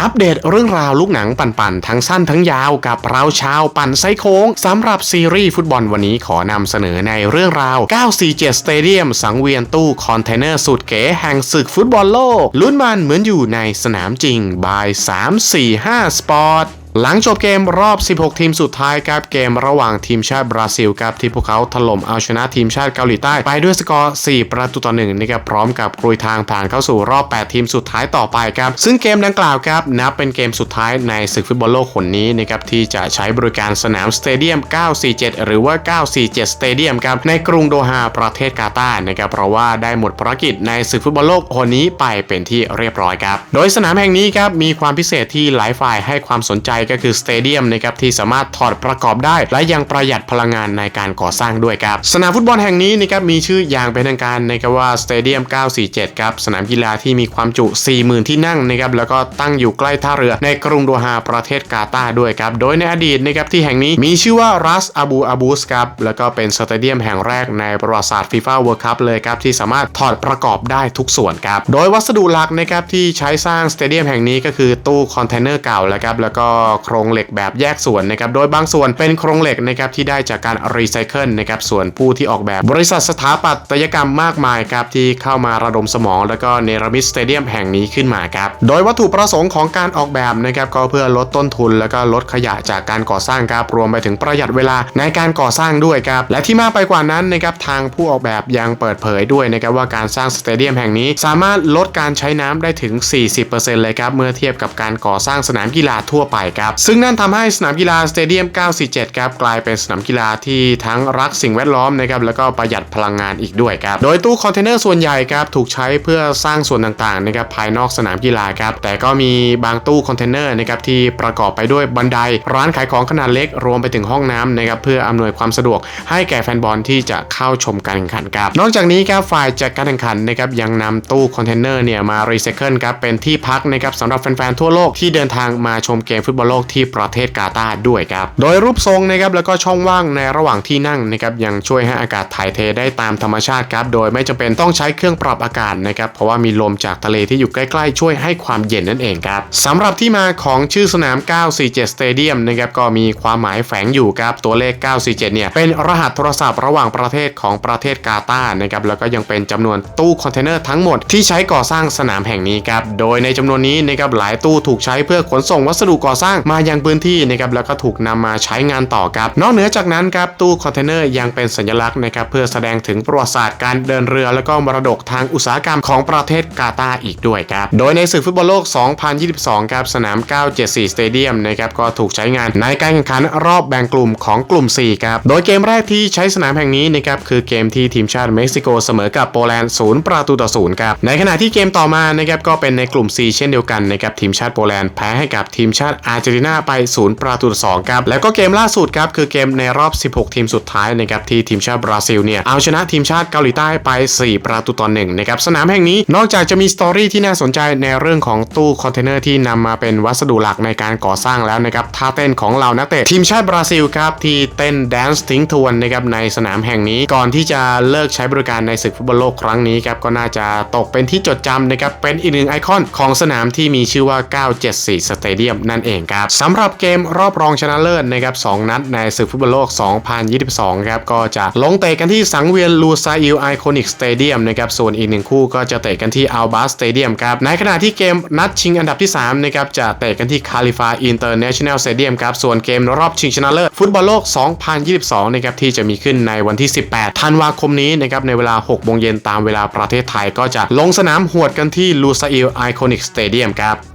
อัปเดตเรื่องราวลูกหนังปั่นๆ ทั้งสั้นทั้งยาวกับเราชาวปั่นไซโค้งสำหรับซีรีส์ฟุตบอลวันนี้ขอนำเสนอในเรื่องราว 947สเตเดียมสังเวียนตู้คอนเทนเนอร์สุดเก๋แห่งศึกฟุตบอลโลก ลุ้นมันเหมือนอยู่ในสนามจริงบาย 345สปอร์ต หลังจบเกมรอบ 16 ทีมสุดท้ายครับเกมระหว่างทีมชาติบราซิลครับที่พวกเขาถล่มเอาชนะทีมชาติเกาหลีใต้ไปด้วยสกอร์ 4 ประตูต่อ1นะครับพร้อมกับกรุยทางผ่านเข้าสู่รอบ 8 ทีมสุดท้ายต่อไปครับซึ่งเกมดังกล่าวครับนับเป็นเกมสุดท้ายในศึกฟุตบอลโลกคนนี้นะครับที่จะใช้บริการสนามสเตเดียม 947 หรือว่า 947 สเตเดียมครับในกรุงโดฮาประเทศกาตาร์นะครับเพราะว่าได้หมดภารกิจในศึกฟุตบอลโลกคนนี้ไปเป็นที่เรียบร้อยครับโดยสนามแห่งนี้ครับมีความพิเศษที่หลายฝ่ายให้ความสนใจก็คือสเตเดียมนะครับที่สามารถถอดประกอบได้ และยังประหยัดพลังงานในการก่อสร้างด้วยครับ สนามฟุตบอลแห่งนี้นะครับมีชื่ออย่างเป็นทางการนะครับว่าสเตเดียม 947 ครับ สนามกีฬาที่มีความจุ 40,000 ที่นั่งนะครับแล้วก็ตั้งอยู่ใกล้ท่าเรือในกรุงโดฮาประเทศกาตาร์ด้วยครับ โดยในอดีตนะครับที่แห่งนี้มีชื่อว่ารัสอาบูอาบูสครับแล้วก็เป็นสเตเดียมแห่งแรกในประวัติศาสตร์ฟีฟ่าเวิร์คัพเลยครับที่สามารถถอดประกอบได้ทุกส่วนครับโดยวัสดุหลักนะครับที่ใช้สร้างสเตเดียมแห่งนี้ก็คือตู้คอนเทนเนอร์เก่าแล้วครับแล้วก็โครงเหล็กแบบแยกส่วนนะครับโดยบางส่วนเป็นโครงเหล็กนะครับที่ได้จากการรีไซเคิลนะครับส่วนผู้ที่ออกแบบบริษัทสถาปัตยกรรมมากมายครับที่เข้ามาระดมสมอง แล้วก็เนรมิตสเตเดียมแห่งนี้ขึ้นมาครับโดยวัตถุประสงค์ของการออกแบบนะครับก็เพื่อลดต้นทุน แล้วก็ลดขยะจากการก่อสร้างครับรวมไปถึงประหยัดเวลาในการก่อสร้างด้วยครับและที่มากไปกว่านั้นนะครับทางผู้ออกแบบยังเปิดเผยด้วยนะครับว่าการสร้างสเตเดียมแห่งนี้ สามารถลดการใช้น้ำได้ถึง 40%เลยครับเมื่อเทียบกับการก่อสร้างสนามกีฬาทั่วไปครับซึ่งนั่นทำให้สนามกีฬาสเตเดียม 947 ครับกลายเป็นสนามกีฬาที่ทั้งรักสิ่งแวดล้อมนะครับแล้วก็ประหยัดพลังงานอีกด้วยครับ โดยตู้คอนเทนเนอร์ส่วนใหญ่ครับถูกใช้เพื่อสร้างส่วนต่างๆนะครับภายนอกสนามกีฬาครับแต่ก็มีบางตู้คอนเทนเนอร์นะครับที่ประกอบไปด้วยบันได ร้านขายของขนาดเล็กรวมไปถึงห้องน้ำนะครับเพื่ออำนวยความสะดวกให้แก่แฟนบอลที่จะเข้าชมการแข่งขันครับนอกจากนี้ครับฝ่ายจัดการแข่งขันนะครับยังนำตู้คอนเทนเนอร์เนี่ยมารีไซเคิลครับเป็นที่พักนะครับสำหรับแฟนๆทั่วโลกที่เดินทางมาชมเกมฟุตบอลโลกที่ประเทศกาตาร์ด้วยครับ โดยรูปทรงนะครับแล้วก็ช่องว่างในระหว่างที่นั่งนะครับยังช่วยให้อากาศถ่ายเทได้ตามธรรมชาติครับโดยไม่จำเป็นต้องใช้เครื่องปรับอากาศนะครับเพราะว่ามีลมจากทะเลที่อยู่ใกล้ๆ ช่วยให้ความเย็นนั่นเองครับสำหรับที่มาของชื่อสนาม 947 Stadium นะครับก็มีความหมายแฝงอยู่ครับตัวเลข 947 เนี่ยเป็นรหัสโทรศัพท์ระหว่างประเทศของประเทศกาตาร์นะครับแล้วก็ยังเป็นจำนวนตู้คอนเทนเนอร์ทั้งหมดที่ใช้ก่อสร้างสนามแห่งนี้ครับโดยในจำนวนนี้นะครับหลายตู้ถูกใช้เพื่อขนส่งวัสดุก่อสร้างมายังพื้นที่นะครับแล้วก็ถูกนำมาใช้งานต่อครับ นอกเหนือจากนั้นครับตู้คอนเทนเนอร์ยังเป็นสัญลักษณ์นะครับเพื่อแสดงถึงประวัติศาสตร์การเดินเรือ แล้วก็มรดกทางอุตสาหกรรมของประเทศกาตาร์อีกด้วยครับ โดยในศึกฟุตบอลโลก 2022 ครับสนาม 974 สเตเดียมนะครับก็ถูกใช้งานในการแข่งขันรอบแบ่งกลุ่มของกลุ่ม 4 ครับ โดยเกมแรกที่ใช้สนามแห่งนี้นะครับคือเกมที่ทีมชาติเม็กซิโกเสมอกับโปแลนด์0ประตูต่อ0ครับ ในขณะที่เกมต่อมานะครับก็เป็นในกลุ่ม4เช่นเดียวกันนะครับทีมชาติโปแลนด์แพ้ให้กับทีมชาติอาร์เจนตินาไป0ประตูต่อ2ครับแล้วก็เกมล่าสุดครับคือเกมในรอบ 16 ทีมสุดท้ายนะครับที่ทีมชาติบราซิลเนี่ยเอาชนะทีมชาติเกาหลีใต้ไป 4 ประตูต่อ1นะครับสนามแห่งนี้นอกจากจะมีสตอรี่ที่น่าสนใจในเรื่องของตู้คอนเทนเนอร์ที่นำมาเป็นวัสดุหลักในการก่อสร้างแล้วนะครับท่าเต้นของเหล่านักเตะทีมชาติบราซิลครับที่เต้นแดนซ์ทิ้งทวนนะครับในสนามแห่งนี้ก่อนที่จะเลิกใช้บริการในศึกฟุตบอลโลกครั้งนี้ครับก็น่าจะตกเป็นที่จดจำนะครับเป็นอีกหนึ่งไอคอนของสนามที่มีชื่อว่า 974 สเตเดียมนั่นเองครับสำหรับเกมรอบรองชนะเลิศนะครับสองนัดในศึกฟุตบอลโลก 2022 ครับ ก็จะลงเตะกันที่สังเวียนลูซาอิลไอคอนิกสเตเดียมนะครับ ส่วนอีกหนึ่งคู่ก็จะเตะกันที่อัลบาสเตเดียมครับ ในขณะที่เกมนัดชิงอันดับที่3นะครับจะเตะกันที่คาลิฟาอินเตอร์เนชั่นแนลสเตเดียมครับ ส่วนเกมรอบชิงชนะเลิศฟุตบอลโลก 2022 นะครับที่จะมีขึ้นในวันที่ 18 ธันวาคมนี้นะครับในเวลา 6 โมงเย็นตามเวลาประเทศไทยก็จะลงสนามหวดกันที่ลูซาอิลไอคอนิกสเตเดียมครับ